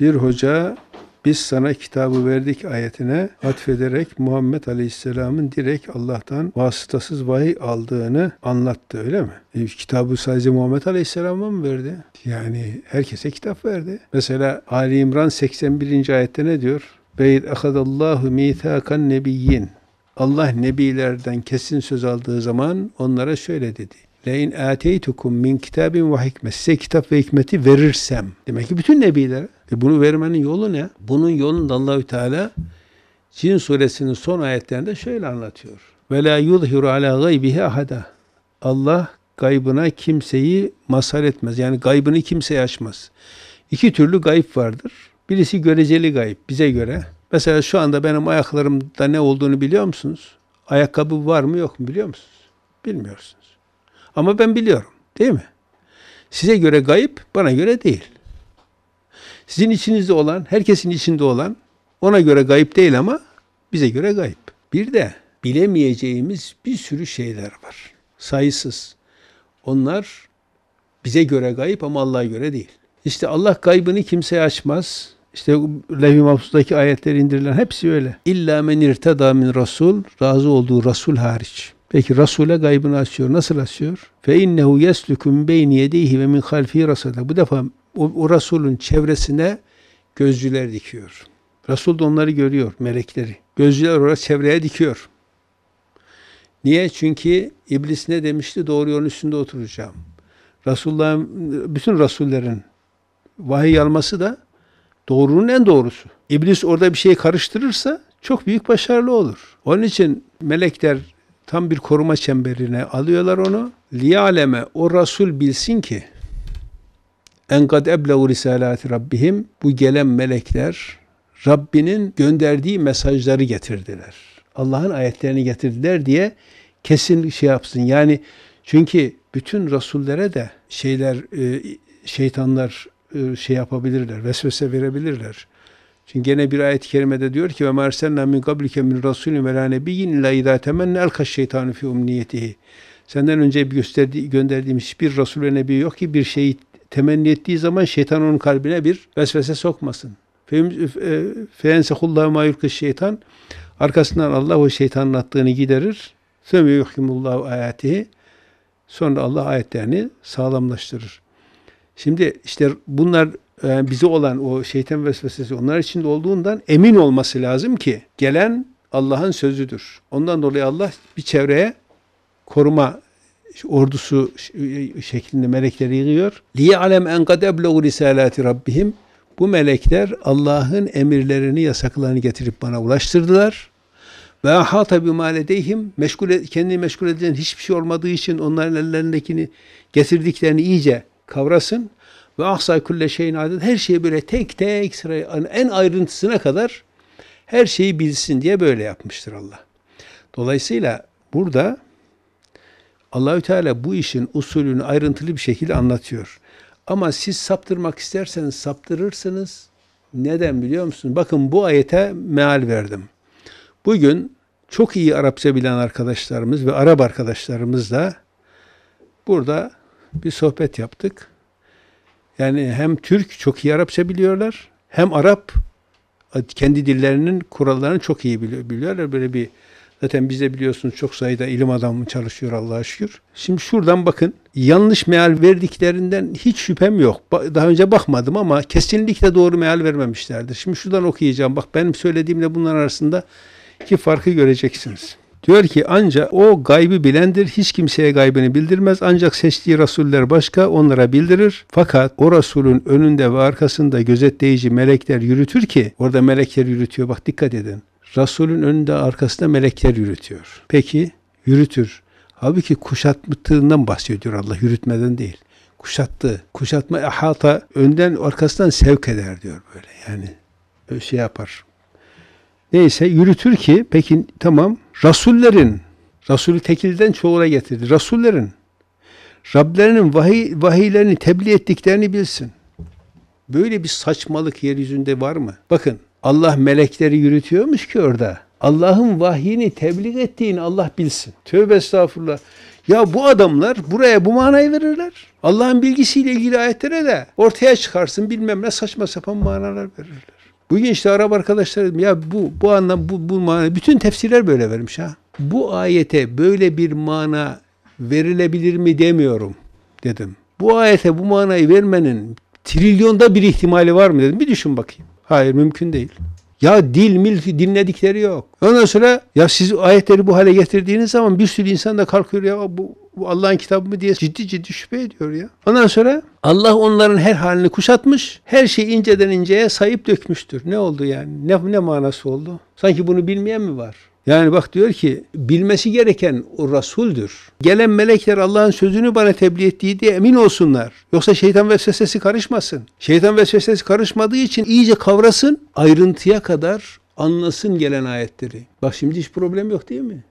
Bir hoca biz sana kitabı verdik ayetine atfederek Muhammed Aleyhisselam'ın direkt Allah'tan vasıtasız vahiy aldığını anlattı öyle mi? E, kitabı sadece Muhammed Aleyhisselam'a mı verdi? Yani herkese kitap verdi. Mesela Ali İmran 81. ayette ne diyor? Beyd akadallahu mithakan nebiyyin. Allah nebilerden kesin söz aldığı zaman onlara şöyle dedi. Lein ateytukum min kitabin ve hikmet. Size kitap ve hikmeti verirsem. Demek ki bütün nebilere. E bunu vermenin yolu ne? Bunun yolunu Allahü Teala Cin suresinin son ayetlerinde şöyle anlatıyor. Ve la yuzhiru ala gaybihi ahada. Allah gaybına kimseyi mazhar etmez. Yani gaybını kimseye açmaz. İki türlü gayb vardır. Birisi göreceli gayb bize göre. Mesela şu anda benim ayaklarımda ne olduğunu biliyor musunuz? Ayakkabı var mı yok mu biliyor musunuz? Bilmiyorsunuz. Ama ben biliyorum. Değil mi? Size göre gayip, bana göre değil. Sizin içinizde olan, herkesin içinde olan ona göre gayip değil ama bize göre gayip. Bir de bilemeyeceğimiz bir sürü şeyler var. Sayısız. Onlar bize göre gayip ama Allah'a göre değil. İşte Allah gaybını kimseye açmaz. İşte Levh-i Mahfuz'daki ayetler indirilen hepsi öyle. İlla men irtada min rasul, razı olduğu rasul hariç. Peki Resul'e gaybını açıyor. Nasıl açıyor? Fe innehu yeslukum beyni yedeyhi ve min halfi rasada. Bu defa o, o Resul'ün çevresine gözcüler dikiyor. Resul de onları görüyor, melekleri. Gözcüler oraya çevreye dikiyor. Niye? Çünkü iblis ne demişti? Doğru yolun üstünde oturacağım. Resulullah'ın, bütün Resullerin vahiy alması da doğrunun en doğrusu. İblis orada bir şey karıştırırsa çok büyük başarılı olur. Onun için melekler tam bir koruma çemberine alıyorlar onu. Liyaleme o Resul bilsin ki en kad eblevu risalati rabbihim bu gelen melekler Rabbinin gönderdiği mesajları getirdiler. Allah'ın ayetlerini getirdiler diye kesin şey yapsın. Yani çünkü bütün rasullere de şeyler e, şeytanlar e, şey yapabilirler, vesvese verebilirler. Çünkü gene bir ayet-i kerimede diyor ki ve mersenna min qablike min rasulin ve la nebiyyin illa izâ temenne elka şeytanu fi umniyetihi. Senden önce bir gösterdiği, gönderdiğimiz hiçbir Resul ve Nebi yok ki bir şeyi temenni ettiği zaman şeytan onun kalbine bir vesvese sokmasın. Feyensehullahu ma yulkı şeytan. Arkasından Allah o şeytanın attığını giderir. Sömü yuhkimullahu ayatihi. Sonra Allah ayetlerini sağlamlaştırır. Şimdi işte bunlar yani e, bize olan o şeytan vesvesesi onlar içinde olduğundan emin olması lazım ki gelen Allah'ın sözüdür. Ondan dolayı Allah bir çevreye koruma ordusu şeklinde melekleri yığıyor. Liye alem en kad ebleğu risalati. Bu melekler Allah'ın emirlerini, yasaklarını getirip bana ulaştırdılar. Ve ahata bima ledeyhim meşgul kendi meşgul edilen hiçbir şey olmadığı için onların ellerindekini getirdiklerini iyice kavrasın. Ve ahsay kulle şeyin adet her şeyi böyle tek tek sıraya en ayrıntısına kadar her şeyi bilsin diye böyle yapmıştır Allah. Dolayısıyla burada Allahü Teala bu işin usulünü ayrıntılı bir şekilde anlatıyor. Ama siz saptırmak isterseniz saptırırsınız. Neden biliyor musunuz? Bakın bu ayete meal verdim. Bugün çok iyi Arapça bilen arkadaşlarımız ve Arap arkadaşlarımızla burada bir sohbet yaptık. Yani hem Türk çok iyi Arapça biliyorlar, hem Arap kendi dillerinin kurallarını çok iyi biliyorlar. Böyle bir Zaten bizde biliyorsunuz çok sayıda ilim adamı çalışıyor Allah'a şükür. Şimdi şuradan bakın. Yanlış meal verdiklerinden hiç şüphem yok. Daha önce bakmadım ama kesinlikle doğru meal vermemişlerdir. Şimdi şuradan okuyacağım. Bak benim söylediğimle bunlar arasında ki farkı göreceksiniz. Diyor ki ancak o gaybı bilendir. Hiç kimseye gaybını bildirmez. Ancak seçtiği rasuller başka onlara bildirir. Fakat o rasulün önünde ve arkasında gözetleyici melekler yürütür ki orada melekler yürütüyor. Bak dikkat edin. Resulün önünde arkasında melekler yürütüyor. Peki yürütür. Halbuki kuşatmadığından bahsediyor Allah yürütmeden değil. Kuşattı. Kuşatma ahata önden arkasından sevk eder diyor böyle. Yani öyle şey yapar. Neyse yürütür ki peki tamam Rasullerin Resulü tekilden çoğuna getirdi. Rasullerin Rablerinin vahiy, vahiylerini tebliğ ettiklerini bilsin. Böyle bir saçmalık yeryüzünde var mı? Bakın Allah melekleri yürütüyormuş ki orada. Allah'ın vahyini tebliğ ettiğini Allah bilsin. Tövbe estağfurullah. Ya bu adamlar buraya bu manayı verirler. Allah'ın bilgisiyle ilgili ayetlere de ortaya çıkarsın bilmem ne saçma sapan manalar verirler. Bugün işte Arap arkadaşlarım ya bu bu anlam bu bu mana bütün tefsirler böyle vermiş ha. Bu ayete böyle bir mana verilebilir mi demiyorum dedim. Bu ayete bu manayı vermenin trilyonda bir ihtimali var mı dedim. Bir düşün bakayım. Hayır mümkün değil. Ya dil mil dinledikleri yok. Ondan sonra ya siz ayetleri bu hale getirdiğiniz zaman bir sürü insan da kalkıyor ya bu, bu Allah'ın kitabı mı diye ciddi ciddi şüphe ediyor ya. Ondan sonra Allah onların her halini kuşatmış. Her şeyi inceden inceye sayıp dökmüştür. Ne oldu yani? Ne, ne manası oldu? Sanki bunu bilmeyen mi var? Yani bak diyor ki bilmesi gereken o Resul'dür. Gelen melekler Allah'ın sözünü bana tebliğ ettiği diye emin olsunlar. Yoksa şeytan vesvesesi karışmasın. Şeytan vesvesesi karışmadığı için iyice kavrasın, ayrıntıya kadar anlasın gelen ayetleri. Bak şimdi hiç problem yok değil mi?